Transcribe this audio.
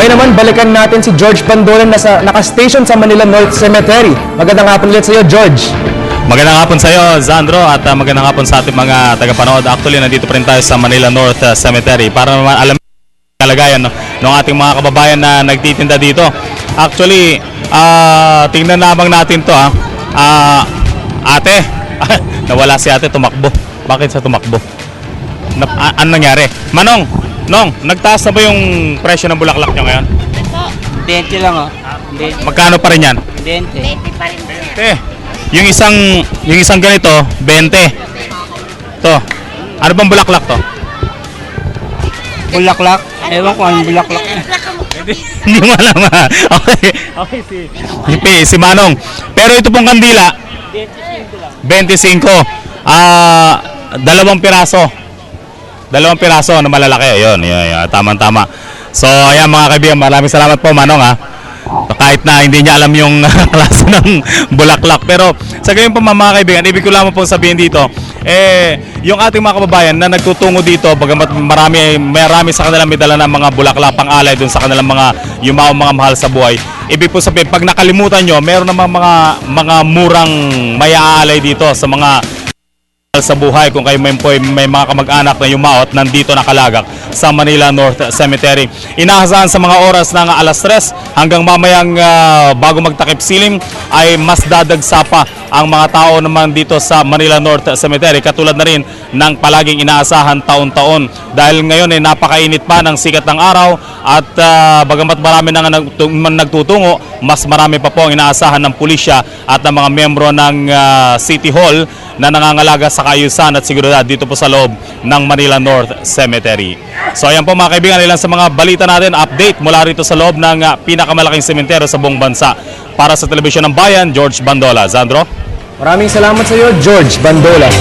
Ngayon naman, balikan natin si George Bandolan na sa, naka-station sa Manila North Cemetery. Magandang hapon ulit sa iyo, George. Magandang hapon sa iyo, Zandro, at uh, magandang hapon sa ating mga tagapanood. Actually, nandito pa rin tayo sa Manila North uh, Cemetery para naman alam kalagayan no, ng ating mga kababayan na nagtitinda dito. Actually, ah tingnan lamang natin to ha. Ah, ate, nawala si ate, tumakbo. Bakit sa tumakbo? Na, a- ano nangyari? Manong, Nong, nagtaas na ba yung presyo ng bulaklak nyo ngayon? 20 lang oh. 20. Magkano pa rin yan? 20. 20 pa rin yan. Eh, yung isang yung isang ganito, 20. To. Ano bang bulaklak to? Bulaklak. Ewan ko anong bulaklak. Hindi mo alam ha. Okay. Okay si si, si Manong. Pero ito pong kandila 25. Ah, dalawang piraso. Dalawang piraso na malalaki. Ayun, yun, yun. Tama tama. So, ayan mga kaibigan, maraming salamat po Manong ha. Kahit na hindi niya alam yung klase ng bulaklak. Pero sa gayon po mga kaibigan, ibig ko lamang po sabihin dito, eh, yung ating mga kababayan na nagtutungo dito, bagamat marami, marami sa kanilang may dala ng mga bulaklak pang alay dun sa kanilang mga yumao mga mahal sa buhay. Ibig po sabihin, pag nakalimutan nyo, meron namang mga, mga murang may aalay dito sa mga sa buhay. Kung kayo may, may, mga kamag-anak na yumaot nandito nakalagak sa Manila North Cemetery. Inaasahan sa mga oras ng alas 3 hanggang mamayang ah, bago magtakip silim ay mas dadagsa pa ang mga tao naman dito sa Manila North Cemetery. Katulad na rin ng palaging inaasahan taon-taon. Dahil ngayon ay napakainit pa ng sikat ng araw at ah, bagamat marami na nagtutungo mas marami pa po ang inaasahan ng pulisya at ng mga membro ng ah, City Hall na nangangalaga sa kaayusan at seguridad dito po sa loob ng Manila North Cemetery. So ayan po mga kaibigan, ilan sa mga balita natin, update mula rito sa loob ng ah, pinakamalaking sementeryo sa buong bansa. Para sa Telebisyon ng Bayan, George Bandola. Zandro? Maraming salamat sa iyo, George Bandola.